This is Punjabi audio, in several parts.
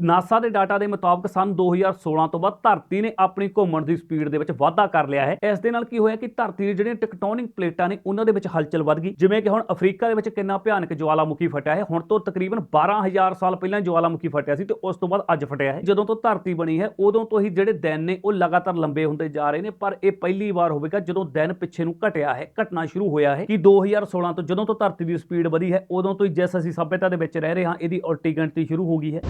ਨਾਸਾ ਦੇ ਡਾਟਾ ਦੇ ਮੁਤਾਬਕ ਸਨ 2016 ਤੋਂ ਬਾਅਦ ਧਰਤੀ ਨੇ ਆਪਣੀ ਘੁੰਮਣ ਦੀ ਸਪੀਡ ਦੇ ਵਿੱਚ ਵਾਧਾ ਕਰ ਲਿਆ ਹੈ। ਇਸ ਦੇ ਨਾਲ ਕੀ ਹੋਇਆ ਕਿ ਧਰਤੀ ਦੀ ਜਿਹੜੀਆਂ ਟੈਕਟੋਨਿਕ ਪਲੇਟਾਂ ਨੇ, ਉਹਨਾਂ ਦੇ ਵਿੱਚ ਹਲਚਲ ਵੱਧ ਗਈ। ਜਿਵੇਂ ਕਿ ਹੁਣ ਅਫਰੀਕਾ ਦੇ ਵਿੱਚ ਕਿੰਨਾ ਭਿਆਨਕ ਜਵਾਲਾਮੁਖੀ ਫਟਿਆ ਹੈ। ਹੁਣ ਤੋਂ ਤਕਰੀਬਨ 12000 ਸਾਲ ਪਹਿਲਾਂ ਜਵਾਲਾਮੁਖੀ ਫਟਿਆ ਸੀ ਤੇ ਉਸ ਤੋਂ ਬਾਅਦ ਅੱਜ ਫਟਿਆ ਹੈ। ਜਦੋਂ ਤੋਂ ਧਰਤੀ ਬਣੀ ਹੈ, ਉਦੋਂ ਤੋਂ ਹੀ ਜਿਹੜੇ ਦਿਨ ਨੇ, ਉਹ ਲਗਾਤਾਰ ਲੰਬੇ ਹੁੰਦੇ ਜਾ ਰਹੇ ਨੇ। ਪਰ ਇਹ ਪਹਿਲੀ ਵਾਰ ਹੋਵੇਗਾ ਜਦੋਂ ਦਿਨ ਪਿੱਛੇ ਨੂੰ ਘਟਿਆ ਹੈ, ਘਟਣਾ ਸ਼ੁਰੂ ਹੋਇਆ ਹੈ ਕਿ 2016 ਤੋਂ ਜਦੋਂ ਤੋਂ ਧਰਤੀ ਦੀ ਸਪੀਡ ਵਧੀ ਹੈ, ਉਦੋਂ ਤੋਂ ਹੀ ਜਿਸ ਅਸੀਂ ਸਭਿਅਤਾ ਦੇ ਵਿੱਚ ਰਹਿ ਰਹੇ ਹਾਂ, ਇਹਦੀ ਉਲਟੀ ਗਿਣਤੀ ਸ਼ੁਰੂ ਹੋ ਗਈ ਹੈ।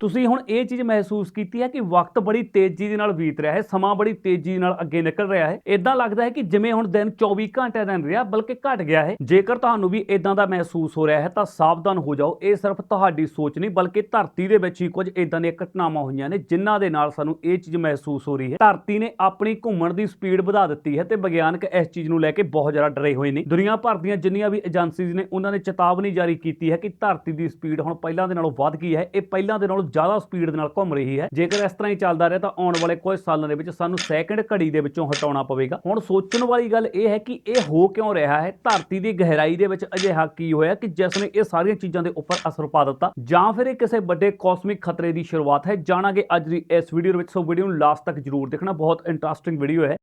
ਤੁਸੀਂ ਹੁਣ ਇਹ ਚੀਜ਼ ਮਹਿਸੂਸ ਕੀਤੀ ਹੈ ਕਿ ਵਕਤ ਬੜੀ ਤੇਜ਼ੀ ਦੇ ਨਾਲ ਬੀਤ ਰਿਹਾ ਹੈ, ਸਮਾਂ ਬੜੀ ਤੇਜ਼ੀ ਨਾਲ ਅੱਗੇ ਨਿਕਲ ਰਿਹਾ ਹੈ। ਇਦਾਂ ਲੱਗਦਾ ਹੈ ਕਿ ਜਿਵੇਂ ਹੁਣ ਦਿਨ 24 ਘੰਟੇ ਦਾ ਨਹੀਂ ਰਿਹਾ, ਬਲਕਿ ਘਟ ਗਿਆ ਹੈ। ਜੇਕਰ ਤੁਹਾਨੂੰ ਵੀ ਇਦਾਂ ਦਾ ਮਹਿਸੂਸ ਹੋ ਰਿਹਾ ਹੈ, ਤਾਂ ਸਾਵਧਾਨ ਹੋ ਜਾਓ। ਇਹ ਸਿਰਫ ਤੁਹਾਡੀ ਸੋਚ ਨਹੀਂ, ਬਲਕਿ ਧਰਤੀ ਦੇ ਵਿੱਚ ਹੀ ਕੁਝ ਇਦਾਂ ਦੀਆਂ ਘਟਨਾਵਾਂ ਹੋਈਆਂ ਨੇ, ਜਿਨ੍ਹਾਂ ਦੇ ਨਾਲ ਸਾਨੂੰ ਇਹ ਚੀਜ਼ ਮਹਿਸੂਸ ਹੋ ਰਹੀ ਹੈ। ਧਰਤੀ ਨੇ ਆਪਣੀ ਘੁੰਮਣ ਦੀ ਸਪੀਡ ਵਧਾ ਦਿੱਤੀ ਹੈ ਤੇ ਵਿਗਿਆਨਕ ਇਸ ਚੀਜ਼ ਨੂੰ ਲੈ ਕੇ ਬਹੁਤ ਜ਼ਿਆਦਾ ਡਰੇ ਹੋਏ ਨੇ। ਦੁਨੀਆ ਭਰ ਦੀਆਂ ਜਿੰਨੀਆਂ ਵੀ ਏਜੰਸੀਜ਼ ਨੇ, ਉਹਨਾਂ ਨੇ ਚੇਤਾਵਨੀ ਜਾਰੀ ਕੀਤੀ ਹੈ ਕਿ ਧਰਤੀ ਦੀ ਸਪੀਡ ਹੁਣ ਪਹਿਲਾਂ ਦੇ ਨਾਲੋਂ ਵੱਧ ਗਈ ਹੈ। ਇਹ ਪਹਿਲਾਂ ਦੇ ਨਾਲੋਂ ਜ਼ਿਆਦਾ ਸਪੀਡ ਦੇ ਨਾਲ ਘੁੰਮ ਰਹੀ ਹੈ। ਜੇਕਰ ਇਸ ਤਰ੍ਹਾਂ ਹੀ ਚੱਲਦਾ ਰਿਹਾ ਤਾਂ ਆਉਣ ਵਾਲੇ ਕੁਝ ਸਾਲਾਂ ਦੇ ਵਿੱਚ ਸਾਨੂੰ ਸੈਕਿੰਡ ਘੜੀ ਦੇ ਵਿੱਚੋਂ ਹਟਾਉਣਾ ਪਵੇਗਾ। ਹੁਣ ਸੋਚਣ ਵਾਲੀ ਗੱਲ ਇਹ ਹੈ ਕਿ ਇਹ ਹੋ ਕਿਉਂ ਰਿਹਾ ਹੈ? ਧਰਤੀ ਦੀ ਗਹਿਰਾਈ ਦੇ ਵਿੱਚ ਅਜਿਹਾ ਕੀ ਹੋਇਆ ਕਿ ਜਿਸ ਨੇ ਇਹ ਸਾਰੀਆਂ ਚੀਜ਼ਾਂ ਦੇ ਉੱਪਰ ਅਸਰ ਪਾ ਦਿੱਤਾ? ਜਾਂ ਫਿਰ ਇਹ ਕਿਸੇ ਵੱਡੇ ਕੌਸਮਿਕ ਖਤਰੇ ਦੀ ਸ਼ੁਰੂਆਤ ਹੈ? ਜਾਣਾਂਗੇ ਅੱਜ ਦੀ ਇਸ ਵੀਡੀਓ ਵਿੱਚ। ਸੋ ਵੀਡੀਓ ਨੂੰ ਲਾਸਟ ਤੱਕ ਜਰੂਰ ਦੇਖਣਾ। ਬਹੁਤ ਇੰਟਰਸਟਿੰਗ ਵੀਡੀਓ ਹੈ।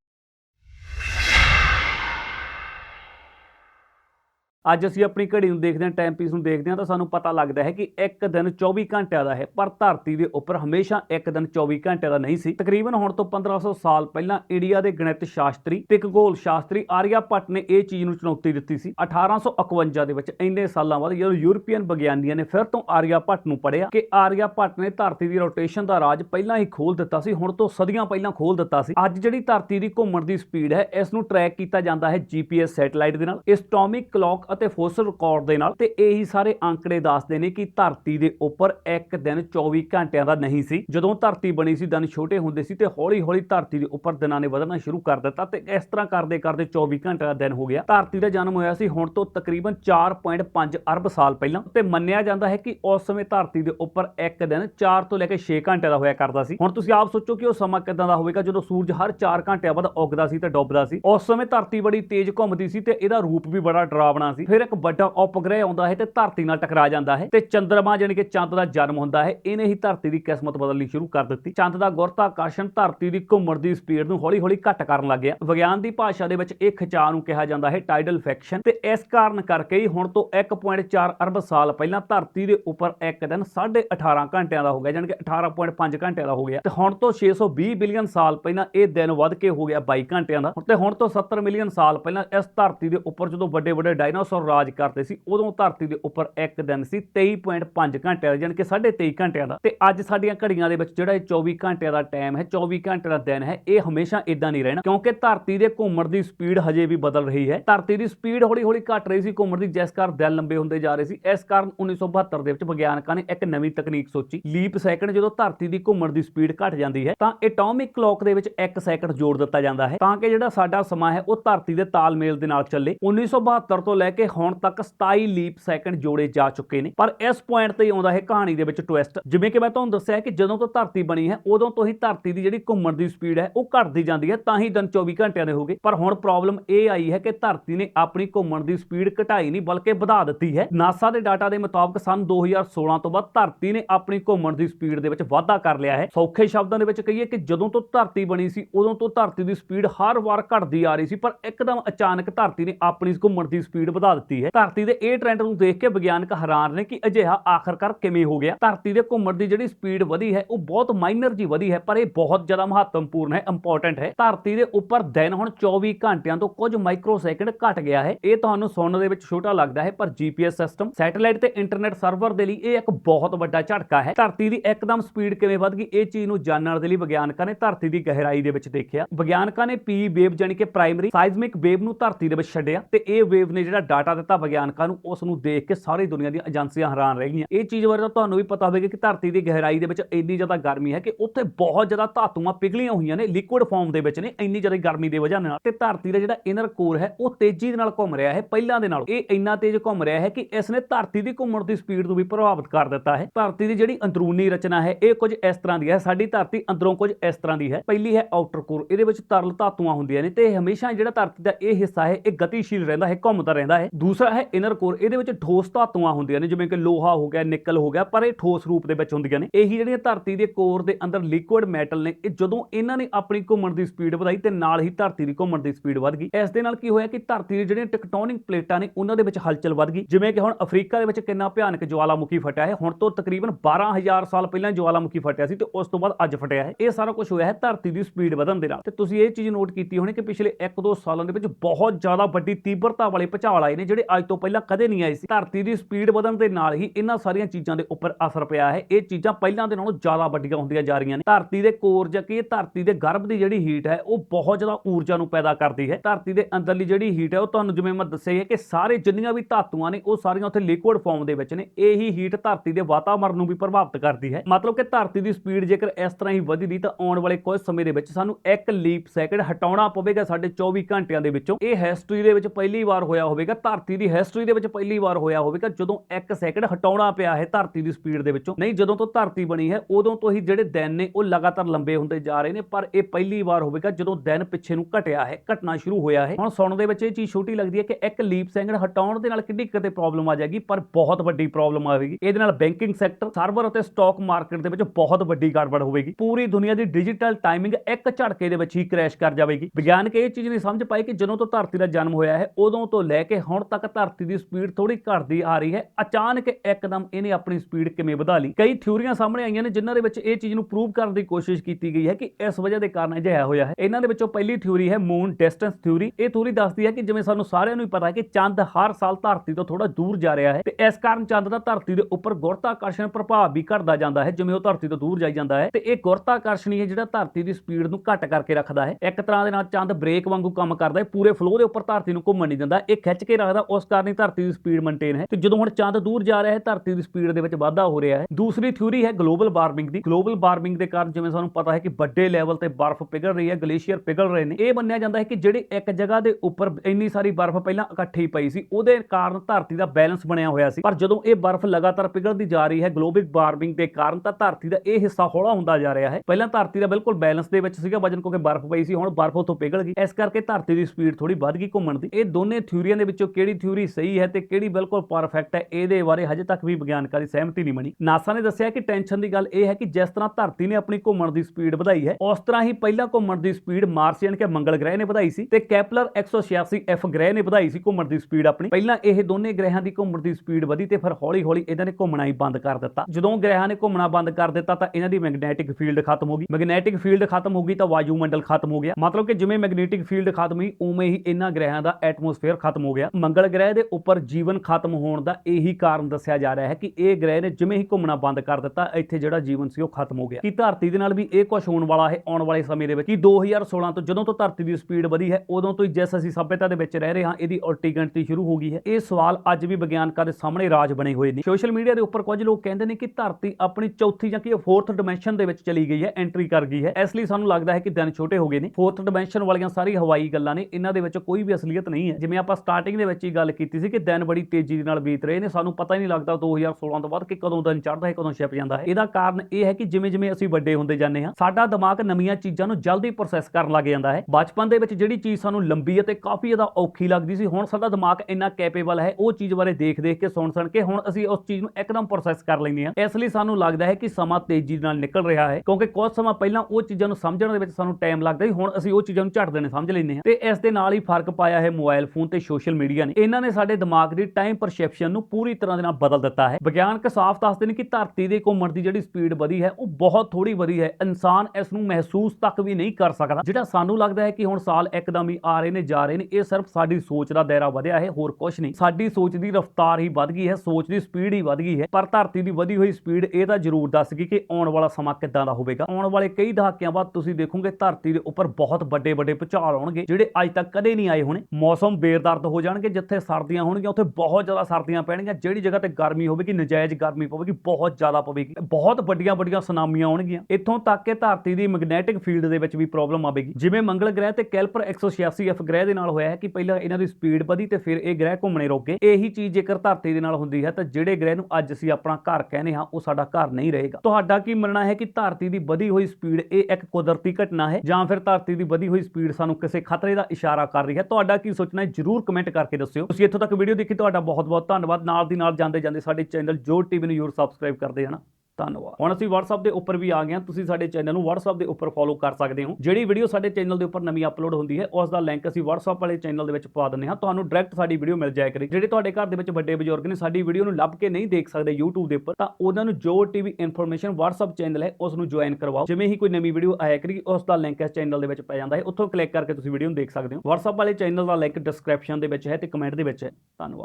ਅੱਜ ਅਸੀਂ ਆਪਣੀ ਘੜੀ ਨੂੰ ਦੇਖਦੇ ਹਾਂ ਟਾਈਮ ਪੀਸ ਨੂੰ ਦੇਖਦੇ ਹਾਂ ਤਾਂ ਸਾਨੂੰ ਪਤਾ ਲੱਗਦਾ ਹੈ ਕਿ ਇੱਕ ਦਿਨ 24 ਘੰਟਿਆਂ ਦਾ ਹੈ, ਪਰ ਧਰਤੀ ਦੇ ਉੱਪਰ ਹਮੇਸ਼ਾ ਇੱਕ ਦਿਨ 24 ਘੰਟਿਆਂ ਦਾ ਨਹੀਂ ਸੀ। ਤਕਰੀਬਨ ਹੁਣ ਤੋਂ 1500 ਸਾਲ ਪਹਿਲਾਂ ਇੰਡੀਆ ਦੇ ਗਣਿਤ ਸ਼ਾਸਤਰੀ ਤੇ ਖਗੋਲ ਸ਼ਾਸਤਰੀ ਆਰੀਆ ਨੇ ਇਹ ਚੀਜ਼ ਨੂੰ ਚੁਣੌਤੀ ਦਿੱਤੀ ਸੀ। 1851 ਦੇ ਵਿੱਚ ਇੰਨੇ ਸਾਲਾਂ ਬਾਅਦ ਜਦੋਂ ਯੂਰਪੀਅਨ ਵਿਗਿਆਨੀਆਂ ਨੇ ਫਿਰ ਤੋਂ ਆਰੀਆ ਭੱਟ ਨੂੰ ਪੜਿਆ ਕਿ ਆਰੀਆ ਭੱਟ ਨੇ ਧਰਤੀ ਦੀ ਰੋਟੇਸ਼ਨ ਦਾ ਰਾਜ ਪਹਿਲਾਂ ਹੀ ਖੋਲ ਦਿੱਤਾ ਸੀ, ਹੁਣ ਤੋਂ ਸਦੀਆਂ ਪਹਿਲਾਂ ਖੋਲ ਦਿੱਤਾ ਸੀ। ਅੱਜ ਜਿਹੜੀ ਧਰਤੀ ਦੀ ਘੁੰਮਣ ਦੀ ਸਪੀਡ ਹੈ, ਇਸ ਨੂੰ ਟਰੈਕ ਕੀਤਾ ਜਾਂਦਾ ਹੈ ਜੀਪੀਐਸ ਸੈਟੇਲਾਈਟ ਦੇ ਨਾਲ। ਐਸਟੋਮਿਕ ਕਲੌਕ ਅਤੇ ਫੋਸਲ ਰਿਕਾਰਡ ਦੇ ਨਾਲ ਤੇ ਇਹੀ ਸਾਰੇ ਅੰਕੜੇ ਦੱਸਦੇ ਨੇ ਕਿ ਧਰਤੀ ਦੇ ਉੱਪਰ ਇੱਕ ਦਿਨ 24 ਘੰਟਿਆਂ ਦਾ ਨਹੀਂ ਸੀ। ਜਦੋਂ ਧਰਤੀ ਬਣੀ ਸੀ, ਦਿਨ ਛੋਟੇ ਹੁੰਦੇ ਸੀ ਤੇ ਹੌਲੀ-ਹੌਲੀ ਧਰਤੀ ਦੇ ਉੱਪਰ ਦਿਨਾਂ ਨੇ ਵਧਣਾ ਸ਼ੁਰੂ ਕਰ ਦਿੱਤਾ ਤੇ ਇਸ ਤਰ੍ਹਾਂ ਕਰਦੇ ਕਰਦੇ 24 ਘੰਟੇ ਦਾ ਦਿਨ ਹੋ ਗਿਆ। ਧਰਤੀ ਦਾ ਜਨਮ ਹੋਇਆ ਸੀ ਹੁਣ ਤੋਂ ਤਕਰੀਬਨ 4.5 ਅਰਬ ਸਾਲ ਪਹਿਲਾਂ ਤੇ ਮੰਨਿਆ ਜਾਂਦਾ ਹੈ ਕਿ ਉਸ ਸਮੇਂ ਧਰਤੀ ਦੇ ਉੱਪਰ ਇੱਕ ਦਿਨ 4 ਤੋਂ ਲੈ ਕੇ 6 ਘੰਟੇ ਦਾ ਹੋਇਆ ਕਰਦਾ ਸੀ। ਹੁਣ ਤੁਸੀਂ ਆਪ ਸੋਚੋ ਕਿ ਉਹ ਸਮਾਂ ਕਿਦਾਂ ਦਾ ਹੋਵੇਗਾ। ਜਦੋਂ ਸੂਰਜ ਹਰ 4 ਘੰਟਿਆਂ ਬਾਅਦ ਉੱਗਦਾ ਸੀ ਤੇ ਡੁੱਬਦਾ ਸੀ। ਉਸ ਸਮੇਂ ਧਰਤੀ ਬੜੀ ਤੇਜ਼ ਘੁੰਮਦੀ ਸੀ ਤੇ ਇਹਦਾ ਰੂਪ ਵੀ ਬੜਾ ਡਰਾਵਣਾ ਸੀ। ਫਿਰ ਇੱਕ ਵੱਡਾ ਉਪਗ੍ਰਹਿ ਆਉਂਦਾ ਹੈ ਤੇ ਧਰਤੀ ਨਾਲ ਟਕਰਾ ਜਾਂਦਾ ਹੈ ਤੇ ਚੰਦਰਮਾ ਜਾਨੀ ਕਿ ਚੰਦ ਦਾ ਜਨਮ ਹੁੰਦਾ ਹੈ। ਇਹਨੇ ਹੀ ਧਰਤੀ ਦੀ ਕਿਸਮਤ ਬਦਲਣੀ ਸ਼ੁਰੂ ਕਰ ਦਿੱਤੀ। ਚੰਦ ਦਾ ਗੁਰਤਾਕਰਸ਼ਣ ਧਰਤੀ ਦੀ ਘੁੰਮਣ ਦੀ ਸਪੀਡ ਨੂੰ ਹੌਲੀ-ਹੌਲੀ ਘੱਟ ਕਰਨ ਲੱਗ ਗਿਆ। ਵਿਗਿਆਨ ਦੀ ਭਾਸ਼ਾ ਦੇ ਵਿੱਚ ਇਹ ਖਿਚਾਅ ਨੂੰ ਕਿਹਾ ਜਾਂਦਾ ਹੈ ਟਾਈਡਲ ਫੈਕਸ਼ਨ ਤੇ ਇਸ ਕਾਰਨ ਕਰਕੇ ਹੀ ਹੁਣ ਤੋਂ 1.4 ਅਰਬ ਸਾਲ ਪਹਿਲਾਂ ਧਰਤੀ ਦੇ ਉੱਪਰ ਇੱਕ ਦਿਨ 18.5 ਘੰਟਿਆਂ ਦਾ ਹੋ ਗਿਆ ਜਾਨੀ ਕਿ 18.5 ਘੰਟਿਆਂ ਦਾ ਹੋ ਗਿਆ। ਤੇ ਹੁਣ ਤੋਂ 620 ਬਿਲੀਅਨ ਸਾਲ ਪਹਿਲਾਂ ਇਹ ਦਿਨ ਵੱਧ ਕੇ ਹੋ ਗਿਆ 22 ਘੰਟਿਆਂ ਦਾ। ਤੇ ਹੁਣ ਤੋਂ 70 ਮਿਲੀਅਨ ਸਾਲ ਪਹਿਲਾਂ ਇਸ ਧਰਤੀ ਦੇ ਉੱਪਰ ਜਦੋਂ ਵੱਡੇ ਵੱਡੇ ਡਾਇਨਾਸੌਰ ਰਾਜ ਕਰਦੇ ਸੀ, ਉਦੋਂ ਧਰਤੀ ਦੇ ਉੱਪਰ ਇੱਕ ਦਿਨ ਸੀ 23.5 ਘੰਟਿਆਂ ਦਾ ਜਾਨੀ ਕਿ 23.5 ਘੰਟਿਆਂ ਦਾ। ਤੇ ਅੱਜ ਸਾਡੀਆਂ ਘੜੀਆਂ ਦੇ ਵਿੱਚ ਜਿਹੜਾ ਇਹ 24 ਘੰਟਿਆਂ ਦਾ ਟਾਈਮ ਹੈ 24 ਘੰਟੇ ਦਾ ਦਿਨ ਹੈ, ਇਹ ਹਮੇਸ਼ਾ ਇਦਾਂ ਨਹੀਂ ਰਹਿਣਾ, ਕਿਉਂਕਿ ਧਰਤੀ ਦੇ ਘੁੰਮਣ ਦੀ ਸਪੀਡ ਹਜੇ ਵੀ ਬਦਲ ਰਹੀ ਹੈ। ਧਰਤੀ ਦੀ ਸਪੀਡ ਹੌਲੀ-ਹੌਲੀ ਘਟ ਰਹੀ ਸੀ, ਘੁੰਮਣ ਦੀ ਜਿਸ ਕਾਰਨ ਦਿਨ ਲੰਬੇ ਹੁੰਦੇ ਜਾ ਰਹੇ ਸੀ, ਇਸ ਕਾਰਨ 1972 ਦੇ ਵਿੱਚ ਵਿਗਿਆਨਕਾਂ ਨੇ ਇੱਕ ਨਵੀਂ ਤਕਨੀਕ ਸੋਚੀ ਲੀਪ ਸੈਕਿੰਡ ਜਦੋਂ ਧਰਤੀ ਦੀ ਘੁੰਮਣ ਦੀ ਸਪੀਡ ਘਟ ਜਾਂਦੀ ਹੈ, ਤਾਂ ਐਟੋਮਿਕ ਕਲੌਕ ਦੇ ਵਿੱਚ 1 ਸੈਕਿੰਡ ਜੋੜ ਦਿੱਤਾ ਜਾਂਦਾ ਹੈ, ਤਾਂ ਕਿ ਜਿਹੜਾ ਸਾਡਾ ਸਮਾਂ ਹੈ, ਉਹ ਧਰਤੀ ਦੇ ਤਾਲਮੇਲ ਦੇ ਨਾਲ ਚੱਲੇ। 1972 ਤੋਂ ਲੈ ਕੇ ਹੁਣ ਤੱਕ 27 ਲੀਪ ਸੈਕਿੰਡ ਜੋੜੇ ਜਾ ਚੁੱਕੇ ਨੇ। ਪਰ ਇਸ ਪੁਆਇੰਟ ਤੇ ਆਉਂਦਾ ਹੈ ਕਹਾਣੀ ਦੇ ਵਿੱਚ ਟਵਿਸਟ ਜਿਵੇਂ ਕਿ ਮੈਂ ਤੁਹਾਨੂੰ ਦੱਸਿਆ ਕਿ ਜਦੋਂ ਤੋਂ ਧਰਤੀ ਬਣੀ ਹੈ, ਉਦੋਂ ਤੋਂ ਹੀ ਧਰਤੀ ਦੀ ਜਿਹੜੀ ਘੁੰਮਣ ਦੀ ਸਪੀਡ ਹੈ, ਉਹ ਘਟਦੀ ਜਾਂਦੀ ਹੈ, ਤਾਂ ਹੀ ਦਿਨ 24 ਘੰਟਿਆਂ ਦੇ ਹੋ ਗਏ। ਪਰ ਹੁਣ ਪ੍ਰੋਬਲਮ ਇਹ ਆਈ ਹੈ ਕਿ ਧਰਤੀ ਨੇ ਆਪਣੀ ਘੁੰਮਣ ਦੀ ਸਪੀਡ ਘਟਾਈ ਨਹੀਂ, ਬਲਕਿ ਵਧਾ ਦਿੱਤੀ ਹੈ। ਨਾਸਾ ਦੇ ਡਾਟਾ ਦੇ ਮੁਤਾਬਕ ਸਨ 2016 ਤੋਂ ਬਾਅਦ ਧਰਤੀ ਨੇ ਆਪਣੀ ਘੁੰਮਣ ਦੀ ਸਪੀਡ ਦੇ ਵਿੱਚ ਵਾਧਾ ਕਰ ਲਿਆ ਹੈ। ਸੌਖੇ ਸ਼ਬਦਾਂ ਦੇ ਵਿੱਚ ਕਹੀਏ ਕਿ ਜਦੋਂ ਤੋਂ ਧਰਤੀ ਬਣੀ ਸੀ, ਉਦੋਂ ਤੋਂ ਧਰਤੀ ਦੀ ਸਪੀਡ ਹਰ ਵਾਰ ਘਟਦੀ ਆ ਰਹੀ ਸੀ, ਪਰ ਇੱਕਦਮ ਅਚਾਨਕ ਧਰਤੀ ਨੇ ਆਪਣੀ ਘੁੰਮਣ ਦੀ ਸਪੀਡ ਵਧਾ ਦਿੱਤੀ ਹੈ। ਧਰਤੀ ਦੇ ਇਹ ਟ੍ਰੈਂਡ ਨੂੰ ਦੇਖ ਕੇ ਵਿਗਿਆਨਕ ਹੈਰਾਨ ਨੇ ਕਿ ਅਜਿਹਾ ਆਖਰਕਾਰ ਕਿਵੇਂ ਹੋ ਗਿਆ। ਧਰਤੀ ਦੇ ਘੁੰਮਣ ਦੀ ਜਿਹੜੀ ਸਪੀਡ ਵਧੀ ਹੈ, ਉਹ ਬਹੁਤ ਮਾਈਨਰ ਜੀ ਵਧੀ ਹੈ, ਪਰ ਇਹ ਬਹੁਤ ਜ਼ਿਆਦਾ ਮਹੱਤਵਪੂਰਨ ਹੈ ਇੰਪੋਰਟੈਂਟ ਹੈ। ਧਰਤੀ ਦੇ ਉੱਪਰ ਦਿਨ ਹੁਣ 24 ਘੰਟਿਆਂ ਤੋਂ ਕੁਝ ਮਾਈਕਰੋ ਸੈਕਿੰਡ ਘਟ ਗਿਆ ਹੈ। ਇਹ ਤੁਹਾਨੂੰ ਸੁਣਨ ਦੇ ਵਿੱਚ ਛੋਟਾ ਲੱਗਦਾ ਹੈ, ਪਰ ਜੀਪੀਐਸ ਸਿਸਟਮ ਸੈਟੇਲਾਈਟ ਤੇ ਇੰਟਰਨੈਟ ਸਰਵਰ ਦੇ ਲਈ ਇਹ ਇੱਕ ਬਹੁਤ ਵੱਡਾ ਝਟਕਾ ਹੈ। ਧਰਤੀ ਦੀ ਇੱਕਦਮ ਸਪੀਡ ਕਿਵੇਂ ਵੱਧ ਗਈ, ਇਹ ਚੀਜ਼ ਨੂੰ ਜਾਣਨ ਦੇ ਲਈ ਵਿਗਿਆਨਕਾਂ ਨੇ ਧਰਤੀ ਦੀ ਗਹਿਰਾਈ ਦੇ ਵਿੱਚ ਦੇਖਿਆ। ਵਿਗਿਆਨਕਾਂ ਨੇ ਪੀ ਵੇਵ ਜਾਨੀ ਕਿ ਪ੍ਰਾਇਮਰੀ ਸਾਈਜ਼ਮਿਕ ਵੇਵ ਨੂੰ ਧਰਤੀ ਦੇ ਵਿੱਚ ਛੱਡਿਆ ਤੇ ਇਹ ਵੇਵ ਨੇ ਜਿਹੜਾ ਡਾਟਾ ਦਿੱਤਾ ਵਿਗਿਆਨਕਾਂ ਨੂੰ ਉਸ ਨੂੰ ਦੇਖ ਕੇ ਸਾਰੀ ਦੁਨੀਆ ਦੀਆਂ ਏਜੰਸੀਆਂ ਹੈਰਾਨ ਰਹਿ ਗਈਆਂ। ਇਹ ਚੀਜ਼ ਬਾਰੇ ਤਾਂ ਤੁਹਾਨੂੰ ਵੀ ਪਤਾ ਹੋਵੇਗਾ ਕਿ ਧਰਤੀ ਦੀ ਗਹਿਰਾਈ ਦੇ ਵਿੱਚ ਇੰਨੀ ਜ਼ਿਆਦਾ ਗਰਮੀ ਹੈ ਕਿ ਉੱਥੇ ਬਹੁਤ ਜ਼ਿਆਦਾ ਧਾਤੂਆਂ ਪਿਘਲੀਆਂ ਹੋਈਆਂ ਨੇ ਲਿਕੁਇਡ ਫਾਰਮ ਦੇ ਵਿੱਚ ਨੇ, ਇੰਨੀ ਜ਼ਿਆਦਾ ਗਰਮੀ ਦੀ ਵਜ੍ਹਾ ਨਾਲ। ਤੇ ਧਰਤੀ ਦਾ ਜਿਹੜਾ ਇਨਰ ਕੋਰ ਹੈ, ਉਹ ਤੇਜ਼ੀ ਦੇ ਨਾਲ ਘੁੰਮ ਰਿਹਾ ਹੈ, ਪਹਿਲਾਂ ਦੇ ਨਾਲ। ਇਹ ਇੰਨਾ ਤੇਜ਼ ਘੁੰਮ ਰਿਹਾ ਹੈ ਕਿ ਇਸ ਨੇ ਧਰਤੀ ਦੀ ਘੁੰਮਣ ਦੀ ਸਪੀਡ ਨੂੰ ਵੀ ਪ੍ਰਭਾਵਿਤ ਕਰ ਦਿੱਤਾ ਹੈ। ਧਰਤੀ ਦੀ ਜਿਹੜੀ ਅੰਦਰੂਨੀ ਰਚਨਾ ਹੈ, ਇਹ ਕੁਝ ਇਸ ਤਰ੍ਹਾਂ ਦੀ ਹੈ, ਸਾਡੀ ਧਰਤੀ ਅੰਦਰੋਂ ਕੁਝ ਇਸ ਤਰ੍ਹਾਂ ਦੀ ਹੈ। ਪਹਿਲੀ ਹੈ ਆਊਟਰ ਕੋਰ ਇਹਦੇ ਵਿੱਚ ਤਰਲ ਧਾਤੂਆਂ ਹੁੰਦੀਆਂ ਨੇ ਤੇ ਹਮੇਸ਼ਾ ਜਿਹੜਾ ਧਰਤੀ ਦਾ ਇਹ ਹਿੱਸਾ ਹੈ, ਇਹ ਗਤੀਸ਼ੀਲ ਰਹਿੰਦਾ ਹੈ, ਘੁੰਮਦਾ ਰਹਿੰਦਾ ਹੈ। ਹੈ। ਦੂਸਰਾ ਹੈ ਇਨਰ ਕੋਰ ਇਹਦੇ ਵਿੱਚ ਠੋਸ ਧਾਤੂਆਂ ਹੁੰਦੀਆਂ ਨੇ, ਜਿਵੇਂ ਕਿ ਲੋਹਾ ਹੋ ਗਿਆ, ਨਿਕਲ ਹੋ ਗਿਆ, ਪਰ ਇਹ ਠੋਸ ਰੂਪ ਦੇ ਵਿੱਚ ਹੁੰਦੀਆਂ ਨੇ। ਇਹੀ ਜਿਹੜੀਆਂ ਧਰਤੀ ਦੇ ਕੋਰ ਦੇ ਅੰਦਰ ਲਿਕੁਇਡ ਮੈਟਲ ਨੇ, ਇਹ ਜਦੋਂ ਇਹਨਾਂ ਨੇ ਆਪਣੀ ਘੁੰਮਣ ਦੀ ਸਪੀਡ ਵਧਾਈ ਤੇ ਨਾਲ ਹੀ ਧਰਤੀ ਦੀ ਘੁੰਮਣ ਦੀ ਸਪੀਡ ਵਧ ਗਈ। ਇਸ ਦੇ ਨਾਲ ਕੀ ਹੋਇਆ ਕਿ ਧਰਤੀ ਦੇ ਜਿਹੜੀਆਂ ਟੈਕਟੋਨਿਕ ਪਲੇਟਾਂ ਨੇ, ਉਹਨਾਂ ਦੇ ਵਿੱਚ ਹਲਚਲ ਵਧ ਗਈ। ਜਿਵੇਂ ਕਿ ਹੁਣ ਅਫਰੀਕਾ ਦੇ ਵਿੱਚ ਕਿੰਨਾ ਭਿਆਨਕ ਜਵਾਲਾਮੁਖੀ ਫਟਿਆ ਹੈ, ਹੁਣ ਤੋਂ ਤਕਰੀਬਨ 12000 ਸਾਲ ਪਹਿਲਾਂ ਜਵਾਲਾਮੁਖੀ ਫਟਿਆ ਸੀ ਤੇ ਉਸ ਤੋਂ ਬਾਅਦ ਅੱਜ ਫਟਿਆ ਹੈ। ਇਹ ਸਾਰਾ ਕੁਝ ਹੋਇਆ ਹੈ ਧਰਤੀ ਦੀ ਸਪੀਡ ਵਧਣ ਦੇ ਨਾਲ। ਤੇ ਤੁਸੀਂ ਇਹ ਚੀਜ਼ ਨੋਟ ਕੀਤੀ ਹੋਣੀ ਕਿ ਪਿਛਲੇ 1-2 ਸਾਲਾਂ ਦੇ ਵਿੱਚ ਬਹੁਤ ਜ਼ਿਆਦਾ ਵੱਡੀ ਤੀਬਰਤਾ ਵਾਲੇ ਭੁਚਾਲ ਆਏ ਨੇ ਜਿਹੜੇ ਅੱਜ ਤੋਂ ਪਹਿਲਾਂ ਕਦੇ ਨਹੀਂ ਆਏ ਸੀ। ਧਰਤੀ ਦੀ ਸਪੀਡ ਵਧਣ ਦੇ ਨਾਲ ਹੀ ਇਹਨਾਂ ਸਾਰੀਆਂ ਚੀਜ਼ਾਂ ਦੇ ਉੱਪਰ ਅਸਰ ਪਿਆ ਹੈ। ਇਹ ਚੀਜ਼ਾਂ ਪਹਿਲਾਂ ਦੇ ਨਾਲੋਂ ਜ਼ਿਆਦਾ ਵੱਡੀਆਂ ਹੁੰਦੀਆਂ ਜਾ ਰਹੀਆਂ ਨੇ। ਧਰਤੀ ਦੇ ਕੋਰ ਜਾਂ ਕਿ ਧਰਤੀ ਦੇ ਗਰਭ ਦੀ ਜਿਹੜੀ ਹੀਟ ਹੈ, ਉਹ ਬਹੁਤ ਜ਼ਿਆਦਾ ਊਰਜਾ ਨੂੰ ਪੈਦਾ ਕਰਦੀ ਹੈ। ਧਰਤੀ ਦੇ ਅੰਦਰਲੀ ਜਿਹੜੀ ਹੀਟ ਹੈ, ਉਹ ਤੁਹਾਨੂੰ ਜਿਵੇਂ ਮੈਂ ਦੱਸਿਆ ਹੈ ਕਿ ਸਾਰੇ ਜਿੰਨੀਆਂ ਵੀ ਧਾਤੂਆਂ ਨੇ, ਉਹ ਸਾਰੀਆਂ ਉੱਥੇ ਲਿਕੁਇਡ ਫਾਰਮ ਦੇ ਵਿੱਚ ਨੇ। ਇਹੀ ਹੀਟ ਧਰਤੀ ਦੇ ਵਾਤਾਵਰਣ ਨੂੰ ਵੀ ਪ੍ਰਭਾਵਿਤ ਕਰਦੀ ਹੈ। ਮਤਲਬ ਕਿ ਧਰਤੀ ਦੀ ਸਪੀਡ ਜੇਕਰ ਇਸ ਤਰ੍ਹਾਂ ਹੀ ਵਧਦੀ, ਤਾਂ ਆਉਣ ਵਾਲੇ ਕੁਝ ਸਮੇਂ ਦੇ ਵਿੱਚ ਸਾਨੂੰ ਇੱਕ ਲੀਪ ਸੈਕਿੰਡ ਹਟਾਉਣਾ ਪਵੇਗਾ ਸਾਡੇ 24 ਘੰਟਿਆਂ ਦੇ ਵਿੱਚੋਂ। ਇਹ ਹਿਸਟਰੀ ਦੇ ਵਿੱਚ ਪਹਿਲੀ ਵਾਰ ਹੋਇਆ ਹੋਵੇਗਾ। ਧਰਤੀ ਦੀ ਹਿਸਟਰੀ ਦੇ ਵਿੱਚ ਪਹਿਲੀ ਵਾਰ ਹੋਇਆ ਹੋਵੇਗਾ ਜਦੋਂ ਇੱਕ ਸੈਕਿੰਡ ਹਟਾਉਣਾ ਪਿਆ ਹੈ ਧਰਤੀ ਦੀ ਸਪੀਡ ਦੇ ਵਿੱਚੋਂ, ਨਹੀਂ, ਜਦੋਂ ਤੋਂ ਧਰਤੀ ਬਣੀ ਹੈ, ਉਦੋਂ ਤੋਂ ਹੀ ਜਿਹੜੇ ਦਿਨ ਨੇ ਉਹ ਲਗਾਤਾਰ ਲੰਬੇ ਹੁੰਦੇ ਜਾ ਰਹੇ ਨੇ, ਪਰ ਇਹ ਪਹਿਲੀ ਵਾਰ ਹੋਵੇਗਾ ਜਦੋਂ ਦਿਨ ਪਿੱਛੇ ਨੂੰ ਘਟਿਆ ਹੈ, ਘਟਣਾ ਸ਼ੁਰੂ ਹੋਇਆ ਹੈ। ਹੁਣ ਸੁਣਨ ਦੇ ਵਿੱਚ ਇਹ ਚੀਜ਼ ਛੋਟੀ ਲੱਗਦੀ ਹੈ ਕਿ ਇੱਕ ਲੀਪ ਸੈਕਿੰਡ ਹਟਾਉਣ ਦੇ ਨਾਲ ਕਿੰਨੀ ਕਿਤੇ ਪ੍ਰੋਬਲਮ ਆ ਜਾਏਗੀ, ਪਰ ਬਹੁਤ ਵੱਡੀ ਪ੍ਰੋਬਲਮ ਆਵੇਗੀ ਇਹਦੇ ਨਾਲ ਬੈਂਕਿੰਗ ਸੈਕਟਰ ਸਰਵਰ ਅਤੇ ਸਟਾਕ ਮਾਰਕੀਟ ਦੇ ਵਿੱਚ ਬਹੁਤ ਵੱਡੀ ਗੜਬੜ ਹੋਵੇਗੀ। ਪੂਰੀ ਦੁਨੀਆ ਦੀ ਡਿਜੀਟਲ ਟਾਈਮਿੰਗ ਇੱਕ ਝਟਕੇ ਦੇ ਵਿੱਚ ਹੀ ਕ੍ਰੈਸ਼ ਕਰ ਜਾਵੇਗੀ। ਵਿਗਿਆਨਕ ਇਹ ਚੀਜ਼ ਨਹੀਂ ਸਮਝ ਪਾਏ ਕਿ ਜਦੋਂ ਤੋਂ ਧਰਤੀ ਦਾ ਜਨਮ ਹੋਇਆ ਹੈ, ਉਦੋਂ ਤੋਂ ਲੈ ਕੇ ਹੁਣ ਤੱਕ ਧਰਤੀ ਦੀ ਸਪੀਡ ਥੋੜੀ ਘਟਦੀ ਆ ਰਹੀ ਹੈ। ਅਚਾਨਕ ਇੱਕਦਮ ਇਹਨੇ ਆਪਣੀ ਸਪੀਡ ਕਿਵੇਂ ਵਧਾ ਲਈ? ਕਈ ਥਿਊਰੀਆਂ ਸਾਹਮਣੇ ਆਈਆਂ ਨੇ ਜਿਨ੍ਹਾਂ ਦੇ ਵਿੱਚ ਇਹ ਚੀਜ਼ ਨੂੰ ਪ੍ਰੂਵ ਕਰਨ ਦੀ ਕੋਸ਼ਿਸ਼ ਕੀਤੀ ਗਈ ਹੈ ਕਿ ਇਸ ਵਜ੍ਹਾ ਦੇ ਕਾਰਨ ਅਜਿਹਾ ਹੋਇਆ ਹੈ। ਇਹਨਾਂ ਦੇ ਵਿੱਚੋਂ ਪਹਿਲੀ ਥਿਊਰੀ ਹੈ ਮੂਨ ਡਿਸਟੈਂਸ ਥਿਊਰੀ ਇਹ ਥਿਊਰੀ ਦੱਸਦੀ ਹੈ ਕਿ ਜਿਵੇਂ ਸਾਨੂੰ ਸਾਰਿਆਂ ਨੂੰ ਹੀ ਪਤਾ ਹੈ ਕਿ ਚੰਦ ਹਰ ਸਾਲ ਧਰਤੀ ਤੋਂ ਥੋੜਾ ਦੂਰ ਜਾ ਰਿਹਾ ਹੈ ਤੇ ਇਸ ਕਾਰਨ ਚੰਦ ਦਾ ਧਰਤੀ ਦੇ ਉੱਪਰ ਗੁਰਤਾਕਰਸ਼ਣ ਪ੍ਰਭਾਵ ਵੀ ਘਟਦਾ ਜਾਂਦਾ ਹੈ, ਜਿਵੇਂ ਉਹ ਧਰਤੀ ਤੋਂ ਦੂਰ ਜਾਈ ਜਾਂਦਾ ਹੈ। ਤੇ ਇਹ ਗੁਰਤਾਕਰਸ਼ਣੀ ਹੈ ਜਿਹੜਾ ਧਰਤੀ ਦੀ ਸਪੀਡ ਨੂੰ ਘੱਟ ਕਰਕੇ ਰੱਖਦਾ ਹੈ। ਇੱਕ ਤਰ੍ਹਾਂ ਦੇ ਨਾਲ ਚੰਦ ਬ੍ਰੇਕ ਵਾਂਗੂ ਕੰਮ ਕਰਦਾ ਹੈ, ਪੂਰੇ ਫਲੋ ਦੇ ਉੱਪਰ ਧਰਤੀ ਨੂੰ ਘੁੰਮਣ ਨਹੀਂ ਦਿੰਦਾ। ਇਹ ਖਿੱਚ ਕੇ ਰੱਖਦਾ ਉਸ ਕਾਰਨ ਹੀ ਧਰਤੀ ਦੀ ਸਪੀਡ ਮੇਨਟੇਨ ਹੈ। ਤੇ ਜਦੋਂ ਹੁਣ ਚੰਦ ਦੂਰ ਜਾ ਰਿਹਾ ਹੈ, ਧਰਤੀ ਦੀ ਸਪੀਡ ਦੇ ਵਿੱਚ ਵਾਧਾ ਹੋ ਰਿਹਾ ਹੈ। ਦੂਸਰੀ ਥਿਊਰੀ ਹੈ ਗਲੋਬਲ ਵਾਰਮਿੰਗ ਦੀ। ਗਲੋਬਲ ਵਾਰਮਿੰਗ ਦੇ ਕਾਰਨ ਜਿਵੇਂ ਸਾਨੂੰ ਪਤਾ ਹੈ ਕਿ ਵੱਡੇ ਲੈਵਲ ਤੇ ਬਰਫ਼ ਪਿਘਲ ਰਹੀ ਹੈ ਗਲੇਸ਼ੀਅਰ ਪਿਘਲ ਰਹੇ ਨੇ। ਇਹ ਮੰਨਿਆ ਜਾਂਦਾ ਹੈ ਕਿ ਜਿਹੜੇ ਇੱਕ ਜਗ੍ਹਾ ਦੇ ਉੱਪਰ ਇੰਨੀ ਸਾਰੀ ਬਰਫ਼ ਪਹਿਲਾਂ ਇਕੱਠੀ ਪਈ ਸੀ, ਉਹਦੇ ਕਾਰਨ ਧਰਤੀ ਦਾ ਬੈਲੈਂਸ ਬਣਿਆ ਹੋਇਆ ਸੀ। ਪਰ ਜਦੋਂ ਇਹ ਬਰਫ਼ ਲਗਾਤਾਰ ਪਿਘਲਦੀ ਜਾ ਰਹੀ ਹੈ ਗਲੋਬਲ ਵਾਰਮਿੰਗ ਦੇ ਕਾਰਨ ਤਾਂ ਧਰਤੀ ਦਾ ਇਹ ਹਿੱਸਾ ਹੌਲਾ ਹੁੰਦਾ ਜਾ ਰਿਹਾ ਹੈ। ਪਹਿਲਾਂ ਧਰਤੀ ਦਾ ਬਿਲਕੁਲ ਬੈਲੈਂਸ ਦੇ ਵਿੱਚ ਸੀਗਾ, ਵਜਨ ਕਿਉਂਕਿ ਬਰਫ਼ ਪਈ ਸੀ, ਹੁਣ ਬਰਫ਼ ਉੱਥੋਂ ਪਿਘਲ ਗਈ। ਇਸ ਕਰਕੇ ਧਰਤੀ ਦੀ ਸਪੀਡ ਥੋੜੀ ਵੱਧ ਗਈ ਘੁੰਮਣ ਦੀ। ਇਹ ਦੋਨੇ ਥਿਊਰੀਆਂ ਦੇ ਵਿੱਚੋਂ ਕਿਹੜੀ ਥਿਊਰੀ ਸਹੀ ਹੈ ਤੇ ਕਿਹੜੀ ਬਿਲਕੁਲ ਪਰਫੈਕਟ ਹੈ, ਇਹਦੇ ਬਾਰੇ ਹਜੇ ਤੱਕ ਵੀ ਵਿਗਿਆਨਕਾਂ ਦੀ ਸਹਿਮਤੀ ਨਹੀਂ ਬਣੀ। ਨਾਸਾ ਨੇ ਦੱਸਿਆ ਕਿ ਟੈਨਸ਼ਨ ਦੀ ਗੱਲ ਇਹ ਹੈ ਕਿ ਜਿਸ ਤਰ੍ਹਾਂ ਧਰਤੀ ਨੇ ਆਪਣੀ ਘੁੰਮਣ ਦੀ ਸਪੀਡ ਵਧਾਈ ਹੈ, ਉਸ ਤਰ੍ਹਾਂ ਹੀ ਪਹਿਲਾਂ ਘੁੰਮਣ ਦੀ ਸਪੀਡ ਮਾਰਸੀਅਨ ਕੇ ਮੰਗਲ ਗ੍ਰਹਿ ਨੇ ਵਧਾਈ ਸੀ ਤੇ ਕੈਪਲਰ 186 ਐਫ ਗ੍ਰਹਿ ਨੇ ਵਧਾਈ ਸੀ ਘੁੰਮਣ ਦੀ ਸਪੀਡ ਆਪਣੀ। ਪਹਿਲਾਂ ਇਹ ਦੋਨੇ ਗ੍ਰਹਿਾਂ ਦੀ ਘੁੰਮਣ ਦੀ ਸਪੀਡ ਵਧੀ ਤੇ ਫਿਰ ਹੌਲੀ-ਹੌਲੀ ਇਹਨਾਂ ਨੇ ਘੁੰਮਣਾ ਹੀ ਬੰਦ ਕਰ ਦਿੱਤਾ। ਜਦੋਂ ਗ੍ਰਹਿਾਂ ਨੇ ਘੁੰਮਣਾ ਬੰਦ ਕਰ ਦਿੱਤਾ ਤਾਂ ਇਹਨਾਂ ਦੀ ਮੈਗਨੈਟਿਕ ਫੀਲਡ ਖਤਮ ਹੋ ਗਈ। ਮੈਗਨੈਟਿਕ ਫੀਲਡ ਖਤਮ ਹੋ ਗਈ ਤਾਂ ਵਾਯੂਮੰਡਲ ਖਤਮ ਹੋ ਗਿਆ। ਮਤਲਬ ਕਿ ਜਿਵੇਂ ਮੈਗਨੈਟਿਕ ਫੀਲਡ ਖਤਮ ਹੋਈ, ਉਵੇਂ ਹੀ ਇਹਨਾਂ ਗ੍ਰਹਿਾਂ ਦਾ ਐਟਮੋਸਫੇਅਰ ਖਤਮ ਹੋ ਗਿਆ। ਮੰਗਲ ਗ੍ਰਹਿ ਦੇ ਉੱਪਰ ਜੀਵਨ ਖਤਮ ਹੋਣ ਦਾ ਇਹੀ ਕਾਰਨ ਦੱਸਿਆ ਜਾ ਰਿਹਾ ਹੈ ਕਿ ਇਹ ਗ੍ਰਹਿ ਨੇ ਜਿਵੇਂ ਹੀ ਘੁੰਮਣਾ ਬੰਦ ਕਰ ਦਿੱਤਾ, ਇੱਥੇ ਜਿਹੜਾ ਜੀਵਨ ਸੀ ਉਹ ਖਤਮ ਹੋ ਗਿਆ। ਕੀ ਧਰਤੀ ਦੇ ਨਾਲ ਵੀ ਇਹ ਕੁਝ ਹੋਣ ਵਾਲਾ ਹੈ ਆਉਣ ਵਾਲੇ ਸਮੇਂ ਦੇ ਵਿੱਚ? ਕੀ 2016 ਤੋਂ ਜਦੋਂ ਤੋਂ ਧਰਤੀ ਦੀ ਸਪੀਡ ਵਧੀ ਹੈ, ਉਦੋਂ ਤੋਂ ਹੀ ਜਿਸ ਅਸੀਂ ਸਭਿਅਤਾ ਦੇ ਵਿੱਚ ਰਹਿ ਰਹੇ ਹਾਂ, ਇਹਦੀ ਉਲਟੀ ਗਿਣਤੀ ਸ਼ੁਰੂ ਹੋ ਗਈ ਹੈ। ਇਹ ਸਵਾਲ ਅੱਜ ਵੀ ਵਿਗਿਆਨਕਾਂ ਦੇ ਸਾਹਮਣੇ ਰਾਜ ਬਣੇ ਹੋਏ ਨੇ। ਸੋਸ਼ਲ ਮੀਡੀਆ ਦੇ ਉੱਪਰ ਕੁਝ ਲੋਕ ਕਹਿੰਦੇ ਨੇ ਕਿ ਧਰਤੀ ਆਪਣੀ ਚੌਥੀ ਜਾਂ ਕਿ ਫੋਰਥ ਡਿਮੈਂਸ਼ਨ ਦੇ ਵਿੱਚ ਚਲੀ ਗਈ ਹੈ ਐਂਟਰੀ ਕਰ ਗਈ ਹੈ। ਇਸ ਲਈ ਸਾਨੂੰ ਲੱਗਦਾ ਹੈ ਕਿ ਦਿਨ ਛੋਟੇ ਹੋ ਗਏ ਨੇ। ਫੋਰਥ ਡਿਮੈਂਸ਼ਨ ਵਾਲੀਆਂ ਸਾਰੀ ਹਵਾਈ ਗੱਲਾਂ ਨੇ, ਇਹਨਾਂ ਦੇ ਵਿੱਚ ਕੋਈ ਵੀ ਅਸਲੀਅਤ ਨਹੀਂ ਹੈ। ਜਿਵੇਂ ਆਪਾਂ ਸਟਾਰਟਿੰਗ ਦੇ ਵਿੱਚ ਹੀ ਗੱਲ ਕੀਤੀ ਸੀ ਕਿ ਦਿਨ ਬੜੀ ਤੇਜ਼ੀ ਦੇ ਨਾਲ ਬੀਤ ਰਹੇ ਨੇ। ਸਾਨੂੰ ਪਤਾ ਹੀ ਨਹੀਂ ਲੱਗਦਾ 2016 ਤੋਂ ਬਾਅਦ ਕਿ ਕਦੋਂ ਦਿਨ ਚੜ੍ਹਦਾ ਹੈ, ਕਦੋਂ ਛਿਪ ਜਾਂਦਾ ਹੈ। ਇਹਦਾ ਕਾਰਨ ਇਹ ਹੈ ਕਿ ਜਿਵੇਂ ਜਿਵੇਂ ਅਸੀਂ ਵੱਡੇ ਹੁੰਦੇ ਜਾਂਦੇ ਹਾਂ, ਸਾਡਾ ਦਿਮਾਗ ਨਵੀਆਂ ਚੀਜ਼ਾਂ ਨੂੰ ਜਲਦੀ ਪ੍ਰੋਸੈਸ ਕਰਨ ਲੱਗ ਜਾਂਦਾ ਹੈ। ਬਚਪਨ ਦੇ ਵਿੱਚ ਜਿਹੜੀ ਚੀਜ਼ ਸਾਨੂੰ ਲੰਬੀ ਅਤੇ ਕਾਫੀ ਜ਼ਿਆਦਾ ਔਖੀ ਲੱਗਦੀ ਸੀ, ਹੁਣ ਸਾਡਾ ਦਿਮਾਗ ਇੰਨਾ ਕੈਪੇਬਲ ਹੈ, ਉਹ ਚੀਜ਼ ਬਾਰੇ ਦੇਖ ਦੇਖ ਕੇ ਸੁਣ ਸੁਣ ਕੇ ਹੁਣ ਅਸੀਂ ਉਸ ਚੀਜ਼ ਨੂੰ ਇੱਕਦਮ ਪ੍ਰੋਸੈਸ ਕਰ ਲੈਂਦੇ ਹਾਂ। ਇਸ ਲਈ ਸਾਨੂੰ ਲੱਗਦਾ ਹੈ ਕਿ ਸਮਾਂ ਤੇਜ਼ੀ ਨਾਲ ਨਿਕਲ ਰਿਹਾ ਹੈ, ਕਿਉਂਕਿ ਕੁਝ ਸਮਾਂ ਪਹਿਲਾਂ ਉਹ ਚੀਜ਼ਾਂ ਨੂੰ ਸਮਝਣ ਦੇ ਵਿੱਚ ਸਾਨੂੰ ਟਾਈਮ ਲੱਗਦਾ ਸੀ, ਹੁਣ ਅਸੀਂ ਉਹ ਚੀਜ਼ਾਂ ਨੂੰ ਝਟ ਦੇਣੇ ਸਮਝ ਲੈਂਦੇ ਹਾਂ। ਤੇ ਇਸ ਦੇ ਨਾਲ ਹੀ ਫ਼ਰਕ ਪਾਇਆ ਹੈ ਮੋਬਾਈਲ ਫੋਨ ਤੇ ਸੋਸ਼ਲ ਮੀਡੀਆ ਨੇ, ਇਹਨਾਂ ਨੇ ਸਾਡੇ ਦਿਮਾਗ ਦੀ ਟਾਈਮ ਪਰਸੈਪਸ਼ਨ ਨੂੰ ਪੂਰੀ ਤਰ੍ਹਾਂ ਦੇ ਨਾਲ ਬਦਲ ਦਿੱਤਾ ਹੈ। ਵਿਗਿਆਨਕ ਸਾਫ਼ ਦੱਸਦੇ ਨੇ ਕਿ ਧਰਤੀ ਦੇ ਘੁੰਮਣ ਦੀ ਜਿਹੜੀ ਸਪੀਡ ਵਧੀ ਹੈ, ਉਹ ਬਹੁਤ ਥੋੜੀ ਵਧੀ ਹੈ। ਇਨਸਾਨ ਇਸ ਨੂੰ ਮਹਿਸੂਸ ਤੱਕ ਵੀ ਨਹੀਂ ਕਰ ਸਕਦਾ, ਜਿਹੜਾ ਸਾਨੂੰ ਲੱਗਦਾ ਹੈ ਕਿ ਹੁਣ ਸਾਲ ਇੱਕਦਮ ਹੀ ਆ ਰਹੇ ਨੇ, ਜਾ ਰਹੇ ਨੇ, ਇਹ ਸਿਰਫ ਸਾਡੀ ਸੋਚ ਦਾ ਦਾਇਰਾ ਵਧਿਆ ਹੈ, ਹੋਰ ਕੁਝ ਨਹੀਂ। ਸਾਡੀ ਸੋਚ ਦੀ ਰਫ਼ਤਾਰ ਹੀ ਵੱਧ ਗਈ ਹੈ, ਸੋਚ ਦੀ ਸਪੀਡ ਹੀ ਵੱਧ ਗਈ ਹੈ, ਪਰ ਧਰਤੀ ਦੀ ਵਧੀ ਹੋਈ ਸਪੀਡ ਇਹ ਤਾਂ ਜ਼ਰੂਰ ਦੱਸ ਗਈ ਕਿ ਆਉਣ ਵਾਲਾ ਸਮਾਂ ਕਿੱਦਾਂ ਦਾ ਹੋਵੇਗਾ। ਆਉਣ ਵਾਲੇ ਕਈ ਦਹਾਕਿਆਂ ਬਾਅਦ ਤੁਸੀਂ ਦੇਖੋਗੇ ਧਰਤੀ ਦੇ ਉੱਪਰ ਬਹੁਤ ਵੱਡੇ ਵੱਡੇ ਭੂਚਾਲ ਆਉਣਗੇ, ਜਿਹੜੇ ਅੱਜ ਤੱਕ ਕਦੇ ਨਹੀਂ ਆਏ ਹੋਣੇ। ਮੌਸਮ ਬੇਦਰਦ ਹੋ ਜਾਣਗੇ ਜਿੱਥੇ ਸਰਦੀਆਂ ਹੋਣਗੀਆਂ, ਉੱਥੇ ਬਹੁਤ ਜ਼ਿਆਦਾ ਸਰਦੀਆਂ ਪੈਣਗੀਆਂ, ਜਿਹੜੀ ਜਗ੍ਹਾ ਤੇ ਗਰਮੀ ਹੋਵੇਗੀ, ਨਜਾਇਜ਼ ਗਰਮੀ ਪਵੇਗੀ, ਬਹੁਤ ਜ਼ਿਆਦਾ ਪਵੇਗੀ, ਬਹੁਤ ਵੱਡੀਆਂ ਵੱਡੀਆਂ ਸੁਨਾਮੀਆਂ ਆਉਣਗੀਆਂ ਇੱਥੋਂ ਤੱਕ ਕਿ ਧਰਤੀ ਦੀ ਮੈਗਨੈਟਿਕ ਫੀਲਡ ਦੇ ਵਿੱਚ ਵੀ ਪ੍ਰੋਬਲਮ ਆਵੇਗੀ। ਜਿਵੇਂ ਮੰਗਲ ਗ੍ਰਹਿ ਤੇ ਕੈਲਪਰ 186F ਗ੍ਰਹਿ ਦੇ ਨਾਲ ਹੋਇਆ ਹੈ ਕਿ ਪਹਿਲਾਂ ਇਹਨਾਂ ਦੀ ਸਪੀਡ ਵਧੀ ਤੇ ਫਿਰ ਇਹ ਗ੍ਰਹਿ ਘੁੰਮਣੇ ਰੁਕ ਇਹੀ ਚੀਜ਼ ਜੇਕਰ ਧਰਤੀ ਦੇ ਨਾਲ ਹੁੰਦੀ ਹੈ, ਤਾਂ ਜਿਹੜੇ ਗ੍ਰਹਿ ਨੂੰ ਅੱਜ ਅਸੀਂ ਆਪਣਾ ਘਰ ਕਹਿੰਦੇ ਹਾਂ, ਉਹ ਸਾਡਾ ਘਰ ਨਹੀਂ ਰਹੇਗਾ। ਤੁਹਾਡਾ ਕੀ ਮੰਨਣਾ ਹੈ ਕਿ ਧਰਤੀ ਦੀ ਵਧੀ ਹੋਈ ਸਪੀਡ ਇਹ ਇੱਕ ਕੁਦਰਤੀ ਘਟਨਾ ਹੈ ਜਾਂ ਫਿਰ ਧਰਤੀ ਦੀ ਵਧੀ ਹੋਈ ਸਪੀਡ ਸਾਨੂੰ ਕਿਸੇ ਖਤਰੇ ਦਾ ਇਸ਼ਾਰਾ ਕਰ ਰਹੀ ਹੈ? ਤੁਹਾਡਾ ਕੀ ਸੋਚਣਾ ਹੈ? ਜਰੂਰ ਕਮੈਂਟ ਕਰਕੇ ਕਰਕੇ ਦੱਸਿਓ। ਤੁਸੀਂ ਇੱਥੋਂ ਤੱਕ ਵੀਡੀਓ ਦੇਖੀ, ਤੁਹਾਡਾ ਬਹੁਤ ਬਹੁਤ ਧੰਨਵਾਦ। ਨਾਲ ਦੀ ਨਾਲ ਜਾਂਦੇ ਜਾਂਦੇ ਸਾਡੇ ਚੈਨਲ ਜੋ ਟੀਵੀ ਨੂੰ ਜਰੂਰ ਸਬਸਕ੍ਰਾਈਬ ਕਰਦੇ ਜਾਣਾ ਧੰਨਵਾਦ। ਹੁਣ ਅਸੀਂ WhatsApp ਦੇ ਉੱਪਰ ਵੀ ਆ ਗਏ ਹਾਂ। ਤੁਸੀਂ ਸਾਡੇ ਚੈਨਲ ਨੂੰ WhatsApp ਦੇ ਉੱਪਰ ਫੋਲੋ ਕਰ ਸਕਦੇ ਹੋ। ਜਿਹੜੀ ਵੀਡੀਓ ਸਾਡੇ ਚੈਨਲ ਦੇ ਉੱਪਰ ਨਵੀਂ ਅਪਲੋਡ ਹੁੰਦੀ ਹੈ, ਉਸ ਦਾ ਲਿੰਕ ਅਸੀਂ WhatsApp ਵਾਲੇ ਚੈਨਲ ਦੇ ਵਿੱਚ ਪਾ ਦਿੰਦੇ ਹਾਂ। ਤੁਹਾਨੂੰ ਡਾਇਰੈਕਟ ਸਾਡੀ ਵੀਡੀਓ ਮਿਲ ਜਾਇਆ ਕਰੇ। ਜਿਹੜੇ ਤੁਹਾਡੇ ਘਰ ਦੇ ਵਿੱਚ ਵੱਡੇ ਬਜ਼ੁਰਗ ਨੇ, ਸਾਡੀ ਵੀਡੀਓ ਨੂੰ ਲੱਭ ਕੇ ਨਹੀਂ ਦੇਖ ਸਕਦੇ YouTube ਦੇ ਉੱਪਰ, ਤਾਂ ਉਹਨਾਂ ਨੂੰ ਜੋ ਟੀਵੀ ਇਨਫੋਰਮੇਸ਼ਨ WhatsApp ਚੈਨਲ ਹੈ, ਉਸ ਨੂੰ ਜੁਆਇਨ ਕਰਵਾਓ। ਜਿਵੇਂ ਹੀ ਕੋਈ ਨਵੀਂ ਵੀਡੀਓ ਆਇਆ ਕਰੀ, ਉਸ ਦਾ ਲਿੰਕ ਇਸ ਚੈਨਲ ਦੇ ਵਿੱਚ ਪੈ ਜਾਂਦਾ ਹੈ। ਉੱਥੋਂ ਕਲਿੱਕ ਕਰਕੇ ਤੁਸੀਂ ਵੀਡੀਓ ਨੂੰ ਦੇਖ ਸਕਦੇ ਹੋ। WhatsApp ਵਾਲੇ ਚੈਨਲ ਦਾ ਲਿੰਕ ਡਿਸਕ੍ਰਿਪਸ਼ਨ ਦੇ ਵਿੱਚ ਹੈ ਤੇ ਕਮੈਂਟ ਦੇ ਵਿੱਚ ਹੈ। ਧੰਨਵਾਦ।